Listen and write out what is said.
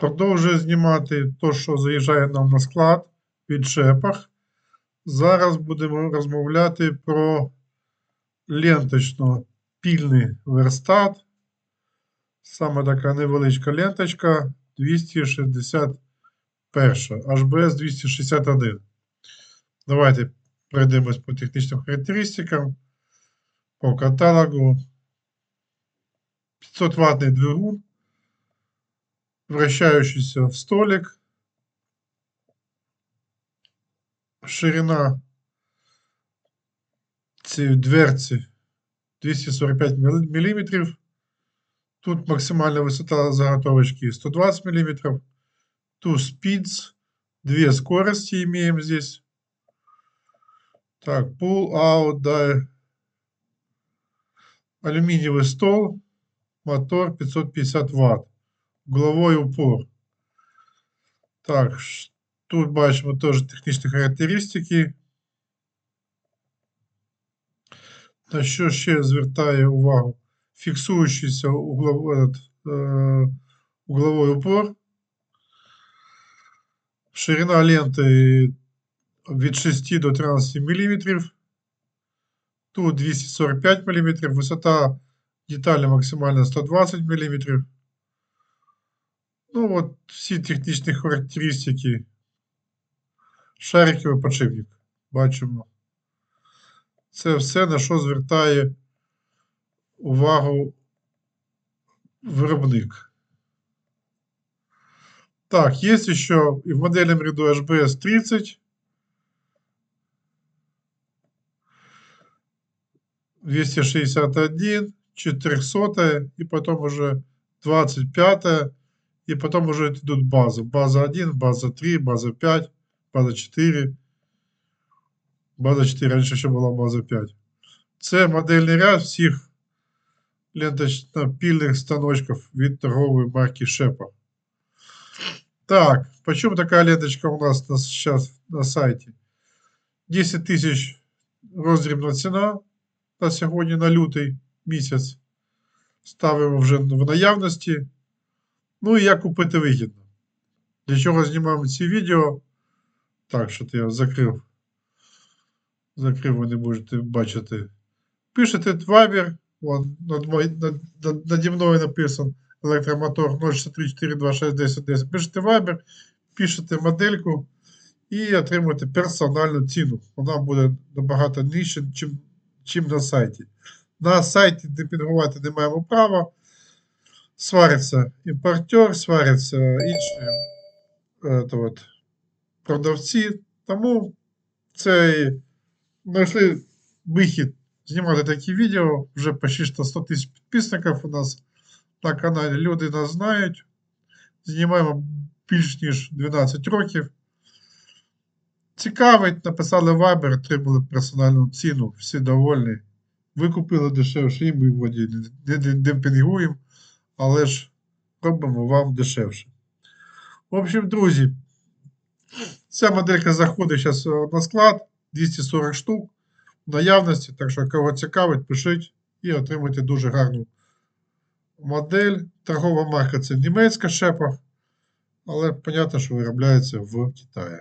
Продовжую знімати то, що заїжджає нам на склад в підшепах. Зараз будемо розмовляти про ленточно-пільний верстат. Саме така невеличка ленточка 261, HBS 261. Давайте пройдемось по технічним характеристикам, по каталогу. 500 ваттний двигун, вращающийся столик, ширина цієї дверці 245 мм. Тут максимальна висота заготовочки 120 мм. Two speeds, две скорости имеем здесь. Так, pull out, да. Алюминиевый стол, мотор 550 Вт. Угловой упор. Так, тут бачимо теж технічні характеристики. На що ще звертає увагу? Фіксуючийся угловой, е, угловой упор. Ширина ленти від 6 до 13 мм. Тут 245 мм. Висота деталі максимально 120 мм. Ну, от всі технічні характеристики. Шариковий подшипник. Бачимо. Це все, на що звертає увагу виробник. Так, є ще і в модельному ряду HBS 30. 261, 400 и потом уже 25 и потом уже идут базы. База 1, база 3, база 5, база 4. База 4, раніше ще була база 5. Це модельний ряд всіх ленточно-пільних станочків від торгової марки Шепа. Так, почему такая ленточка у нас на, сейчас на сайте? 10 тисяч роздрібна ціна на сьогодні на лютий місяць. Ставимо вже в наявності. Ну і як купити вигідно. Для чого знімаємо ці відео? Так, що ти я закрив. Закрив, ви не можете бачити. Пишете Viber, над, над, над, наді мною написан електромотор 063 Пишете Viber, пишете модельку і отримуєте персональну ціну. Вона буде набагато чим, чим на сайті. На сайті демпінгувати не маємо права. Свариться імпортер, сваряться інші е, то от, продавці. Тому це і знайшли вихід знімати такі відео. Вже почти 100 тисяч підписників у нас на каналі. Люди нас знають. Знімаємо більш ніж 12 років. Цікавить, написали Viber, отримали персональну ціну, всі довольні. Ви купили дешевше, і ми вроді не не демпінгуємо, але ж робимо вам дешевше. В общем, друзі, ця моделька заходить зараз на склад 240 штук в наявності. Так що, кого цікавить, пишіть і отримуйте дуже гарну модель. Торгова марка це німецька шепа, але понятно, що виробляється в Китаї.